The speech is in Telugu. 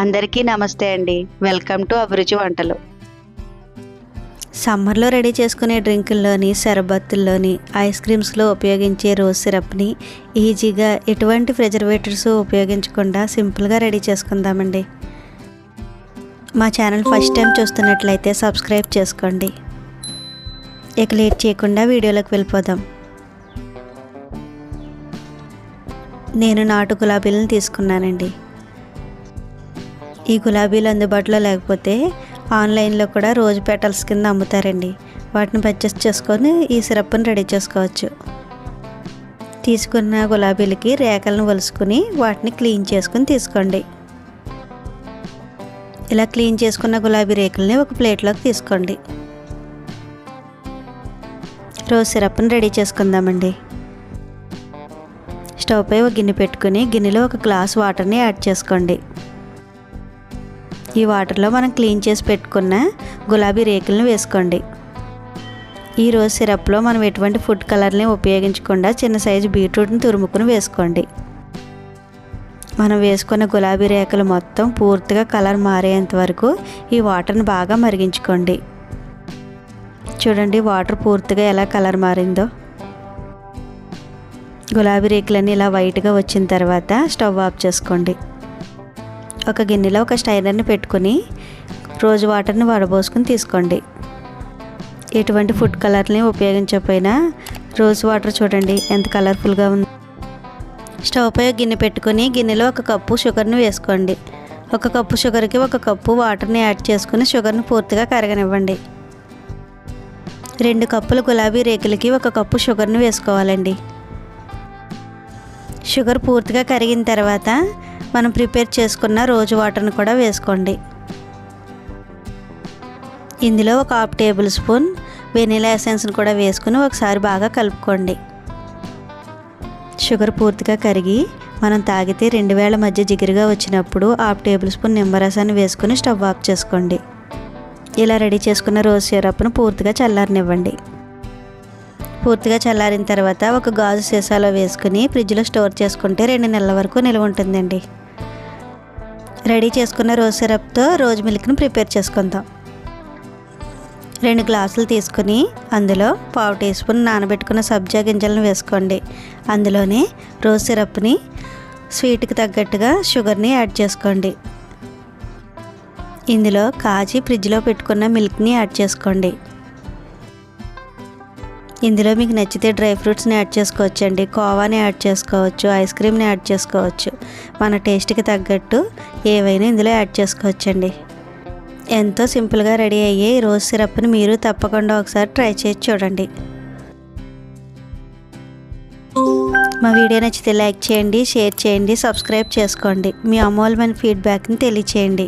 అందరికీ నమస్తే అండి. వెల్కమ్ టు అభిరుచి వంటలు. సమ్మర్లో రెడీ చేసుకునే డ్రింకుల్లోని శరబత్తుల్లోని ఐస్ క్రీమ్స్లో ఉపయోగించే రోజ్ సిరప్ని ఈజీగా ఎటువంటి ప్రిజర్వేటర్స్ ఉపయోగించకుండా సింపుల్గా రెడీ చేసుకుందామండి. మా ఛానల్ ఫస్ట్ టైం చూస్తున్నట్లయితే సబ్స్క్రైబ్ చేసుకోండి. ఇక లేట్ చేయకుండా వీడియోలోకి వెళ్ళిపోదాం. నేను నాటు గులాబీలను తీసుకున్నానండి. ఈ గులాబీలు అందుబాటులో లేకపోతే ఆన్లైన్లో కూడా రోజు పెటల్స్ కింద అమ్ముతారండి. వాటిని పర్చేస్ చేసుకొని ఈ సిరప్ని రెడీ చేసుకోవచ్చు. తీసుకున్న గులాబీలకి రేఖలను వలుసుకుని వాటిని క్లీన్ చేసుకుని తీసుకోండి. ఇలా క్లీన్ చేసుకున్న గులాబీ రేకుల్ని ఒక ప్లేట్లోకి తీసుకోండి. రోజు సిరప్ని రెడీ చేసుకుందామండి. స్టవ్ పై ఒక గిన్నె పెట్టుకుని గిన్నెలో ఒక గ్లాస్ వాటర్ని యాడ్ చేసుకోండి. ఈ వాటర్లో మనం క్లీన్ చేసి పెట్టుకున్న గులాబీ రేకులను వేసుకోండి. ఈ రోజు సిరప్లో మనం ఎటువంటి ఫుడ్ కలర్ని ఉపయోగించకుండా చిన్న సైజు బీట్రూట్ని తురుముకుని వేసుకోండి. మనం వేసుకున్న గులాబీ రేకలు మొత్తం పూర్తిగా కలర్ మారేంత వరకు ఈ వాటర్ని బాగా మరిగించుకోండి. చూడండి వాటర్ పూర్తిగా ఎలా కలర్ మారిందో. గులాబీ రేకులన్నీ ఇలా వైట్గా వచ్చిన తర్వాత స్టవ్ ఆఫ్ చేసుకోండి. ఒక గిన్నెలో ఒక స్టైనర్ని పెట్టుకుని రోజు వాటర్ని వడబోసుకుని తీసుకోండి. ఎటువంటి ఫుడ్ కలర్ని ఉపయోగించకపోయినా రోజ్ వాటర్ చూడండి ఎంత కలర్ఫుల్గా ఉంది. స్టవ్ పై ఒక గిన్నె పెట్టుకుని గిన్నెలో ఒక కప్పు షుగర్ని వేసుకోండి. ఒక కప్పు షుగర్కి ఒక కప్పు వాటర్ని యాడ్ చేసుకుని షుగర్ని పూర్తిగా కరగనివ్వండి. రెండు కప్పుల గులాబీ రేకులకి ఒక కప్పు షుగర్ని వేసుకోవాలండి. షుగర్ పూర్తిగా కరిగిన తర్వాత మనం ప్రిపేర్ చేసుకున్న రోజు వాటర్ని కూడా వేసుకోండి. ఇందులో ఒక హాఫ్ టేబుల్ స్పూన్ వెనీలా ఎసెన్స్ని కూడా వేసుకుని ఒకసారి బాగా కలుపుకోండి. షుగర్ పూర్తిగా కరిగి మనం తాగితే రెండు వేల మధ్య జిగురుగా వచ్చినప్పుడు హాఫ్ టేబుల్ స్పూన్ నిమ్మరసాన్ని వేసుకుని స్టవ్ ఆఫ్ చేసుకోండి. ఇలా రెడీ చేసుకున్న రోజ్ సిరప్ను పూర్తిగా చల్లారనివ్వండి. పూర్తిగా చల్లారిన తర్వాత ఒక గాజు సీసాలో వేసుకుని ఫ్రిడ్జ్లో స్టోర్ చేసుకుంటే రెండు నెలల వరకు నిల్వ ఉంటుందండి. రెడీ చేసుకున్న రోజ్ సిరప్తో రోజ్ మిల్క్ని ప్రిపేర్ చేసుకుందాం. రెండు గ్లాసులు తీసుకుని అందులో పావు టీ స్పూన్ నానబెట్టుకున్న సబ్జా గింజలను వేసుకోండి. అందులోనే రోజ్ సిరప్ని స్వీట్కి తగ్గట్టుగా షుగర్ని యాడ్ చేసుకోండి. ఇందులో కాచి ఫ్రిడ్జ్లో పెట్టుకున్న మిల్క్ని యాడ్ చేసుకోండి. ఇందులో మీకు నచ్చితే డ్రై ఫ్రూట్స్ని యాడ్ చేసుకోవచ్చండి కోవాని యాడ్ చేసుకోవచ్చు ఐస్ క్రీమ్ని యాడ్ చేసుకోవచ్చు. మన టేస్ట్కి తగ్గట్టు ఏవైనా ఇందులో యాడ్ చేసుకోవచ్చండి. ఎంతో సింపుల్గా రెడీ అయ్యే ఈ రోజ్ సిరప్ని మీరు తప్పకుండా ఒకసారి ట్రై చేసి చూడండి. మా వీడియో నచ్చితే లైక్ చేయండి షేర్ చేయండి సబ్స్క్రైబ్ చేసుకోండి. మీ అమూల్యమైన ఫీడ్బ్యాక్ని తెలియచేయండి.